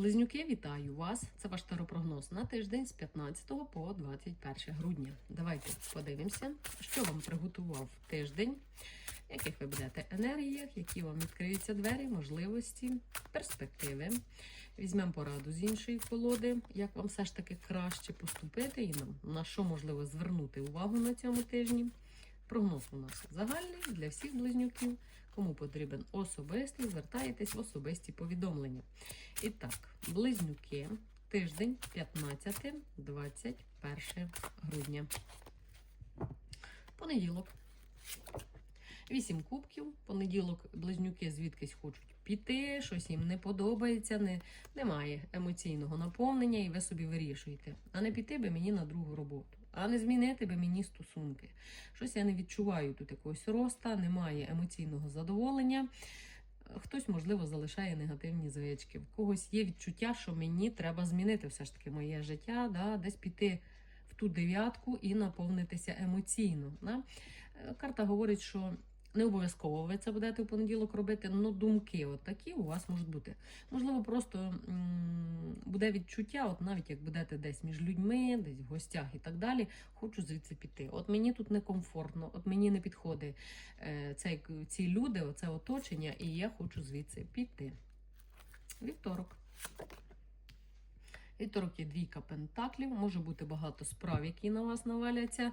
Близнюки, вітаю вас! Це ваш теропрогноз на тиждень з 15 по 21 грудня. Давайте подивимося, що вам приготував тиждень, яких ви будете енергіях, які вам відкриються двері, можливості, перспективи. Візьмемо пораду з іншої колоди, як вам все ж таки краще поступити і на- що можливо звернути увагу на цьому тижні. Прогноз у нас загальний для всіх близнюків. Кому потрібен особистий, звертаєтесь в особисті повідомлення. І так, близнюки, тиждень 15-21 грудня. Понеділок. Вісім кубків. Понеділок близнюки звідкись хочуть піти, щось їм не подобається, не, немає емоційного наповнення, і ви собі вирішуєте. А не піти би мені на другу роботу, а не змінити би мені стосунки. Щось я не відчуваю тут якогось роста, немає емоційного задоволення. Хтось, можливо, залишає негативні звички. В когось є відчуття, що мені треба змінити все ж таки моє життя, да, десь піти в ту дев'ятку і наповнитися емоційно. Да. Е, Карта говорить, що не обов'язково ви це будете в понеділок робити, але думки от такі у вас можуть бути. Можливо, просто буде відчуття, от навіть як будете десь між людьми, десь в гостях і так далі, хочу звідси піти. От мені тут некомфортно, от мені не підходить е, цей, ці люди, оце оточення, і я хочу звідси піти. Вівторок. Вівторок є двійка пентаклів, може бути багато справ, які на вас наваляться.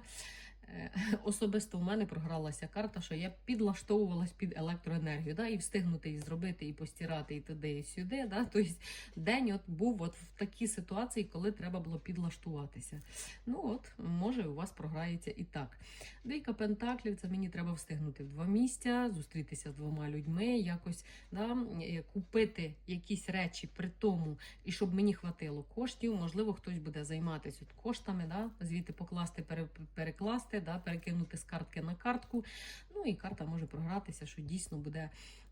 Е, Особисто в мене програлася карта, що я підлаштовувалась під електроенергію, да, і встигнути і зробити, і постирати, і туди, і сюди. Да. Тобто день от був от в такій ситуації, коли треба було підлаштуватися. Ну от, може, у вас програється і так. Двійка пентаклів це мені треба встигнути в два місця, зустрітися з двома людьми, якось да, е, купити якісь речі при тому, і щоб мені хватило коштів. Можливо, хтось буде займатися от коштами, да, звідти покласти, пере- перекласти, да, перекинути з картки на картку. Ну і карта може програтися, що дійсно буде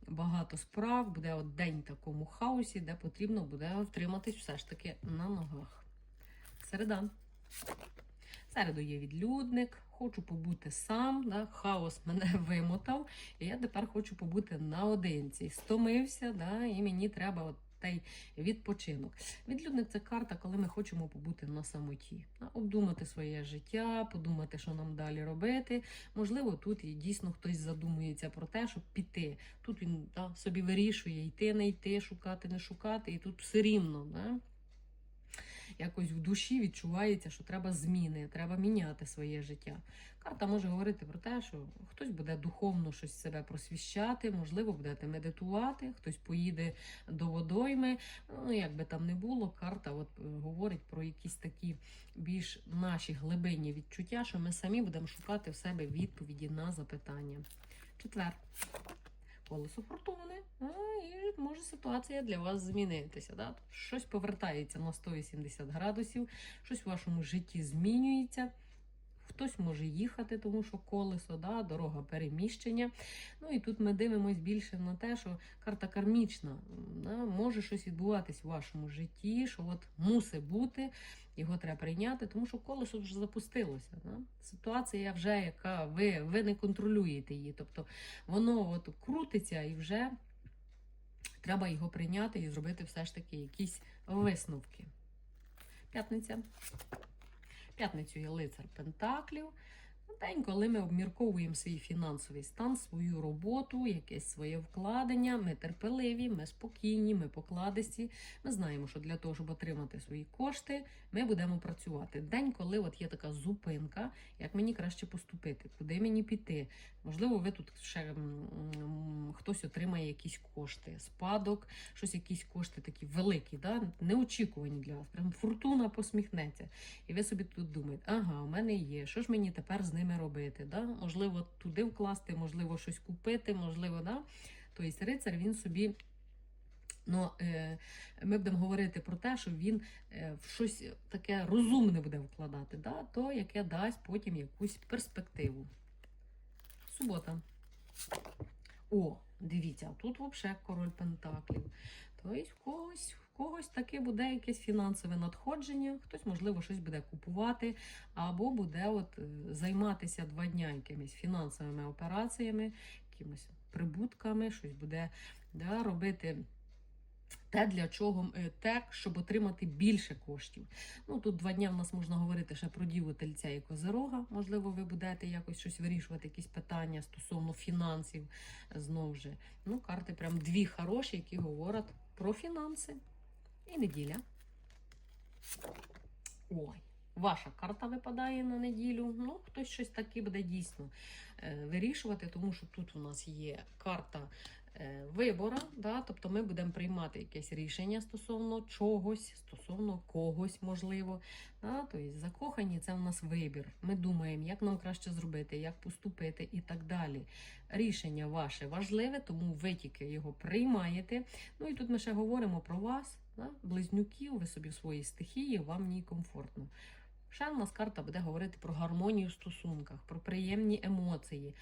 багато справ, буде от день такому хаосі, де потрібно буде втриматись все ж таки на ногах. Середа. Середу є відлюдник, хочу побути сам, да, хаос мене вимотав, і я тепер хочу побути наодинці. Стомився, да, і мені треба от той відпочинок. Відлюдник це карта, коли ми хочемо побути на самоті, обдумати своє життя, подумати, що нам далі робити. Можливо, тут і дійсно хтось задумується про те, щоб піти. Тут він да, собі вирішує йти, не йти, шукати, не шукати, і тут все рівно. Да? Якось в душі відчувається, що треба зміни, треба міняти своє життя. Карта може говорити про те, що хтось буде духовно щось себе просвіщати, можливо, будете медитувати, хтось поїде до водойми. Ну, як би там не було, карта от е, говорить про якісь такі більш наші глибинні відчуття, що ми самі будемо шукати в себе відповіді на запитання. Четвер колесо фортуни, і може ситуація для вас змінитися. Да? Щось повертається на 180 градусів, щось в вашому житті змінюється. Хтось може їхати, тому що колесо, да, дорога переміщення. Ну і тут ми дивимось більше на те, що карта кармічна. Да, може щось відбуватись в вашому житті, що от мусить бути, його треба прийняти, тому що колесо вже запустилося. Да? Ситуація вже, яка ви, ви не контролюєте її. Тобто воно от крутиться і вже треба його прийняти і зробити все ж таки якісь висновки. П'ятниця. П'ятницю є лицар Пентаклів. День, коли ми обмірковуємо свій фінансовий стан, свою роботу, якесь своє вкладення. Ми терпеливі, ми спокійні, ми покладисті. Ми знаємо, що для того, щоб отримати свої кошти, ми будемо працювати. День, коли от є така зупинка, як мені краще поступити, куди мені піти. Можливо, ви тут ще хтось отримає якісь кошти, спадок, щось, якісь кошти такі великі, да? неочікувані для вас. Прям фортуна посміхнеться. І ви собі тут думаєте, ага, у мене є, що ж мені тепер з ними робити? Да? Можливо, туди вкласти, можливо, щось купити, можливо, да? Тобто рицар він собі. Ну, е, ми будемо говорити про те, що він е, в щось таке розумне буде вкладати, да? то яке дасть потім якусь перспективу. Субота. О, дивіться, тут взагалі король Пентаклів. Тобто в когось, в когось таке буде якесь фінансове надходження, хтось, можливо, щось буде купувати, або буде от, е, займатися два дня якимись фінансовими операціями, якимись прибутками, щось буде да, робити те, для чого е, те, щоб отримати більше коштів. Ну тут два дня в нас можна говорити ще про діву тельця і козирога. Можливо, ви будете якось щось вирішувати, якісь питання стосовно фінансів. Знову ж. Ну, карти прям дві хороші, які говорять про фінанси. І неділя. Ой, ваша карта випадає на неділю. Ну, хтось щось таке буде дійсно е, вирішувати, тому що тут у нас є карта вибора. Да? Тобто ми будемо приймати якесь рішення стосовно чогось, стосовно когось, можливо. Да? Тобто закохані це в нас вибір. Ми думаємо, як нам краще зробити, як поступити і так далі. Рішення ваше важливе, тому ви тільки його приймаєте. Ну і тут ми ще говоримо про вас, да? близнюків, ви собі в своїй стихії, вам в ній комфортно. Ще в нас карта буде говорити про гармонію в стосунках, про приємні емоції.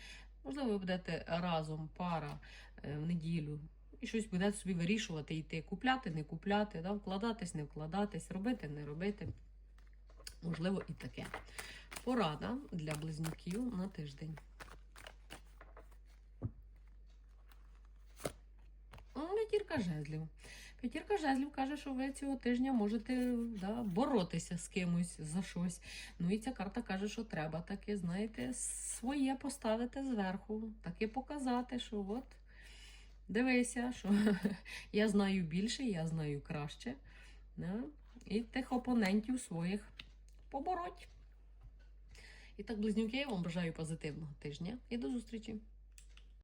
Можливо, ви будете разом, пара е, в неділю, і щось будете собі вирішувати, йти купляти, не купляти, да? вкладатись, не вкладатись, робити, не робити. Можливо, і таке. Порада для близнюків на тиждень. П'ятірка жезлів. П'ятірка жезлів каже, що ви цього тижня можете да, боротися з кимось за щось. Ну і ця карта каже, що треба таки, знаєте, своє поставити зверху, таки показати, що от дивися, що я знаю більше, я знаю краще. Да? І тих опонентів своїх побороть. І так, близнюки, я вам бажаю позитивного тижня і до зустрічі!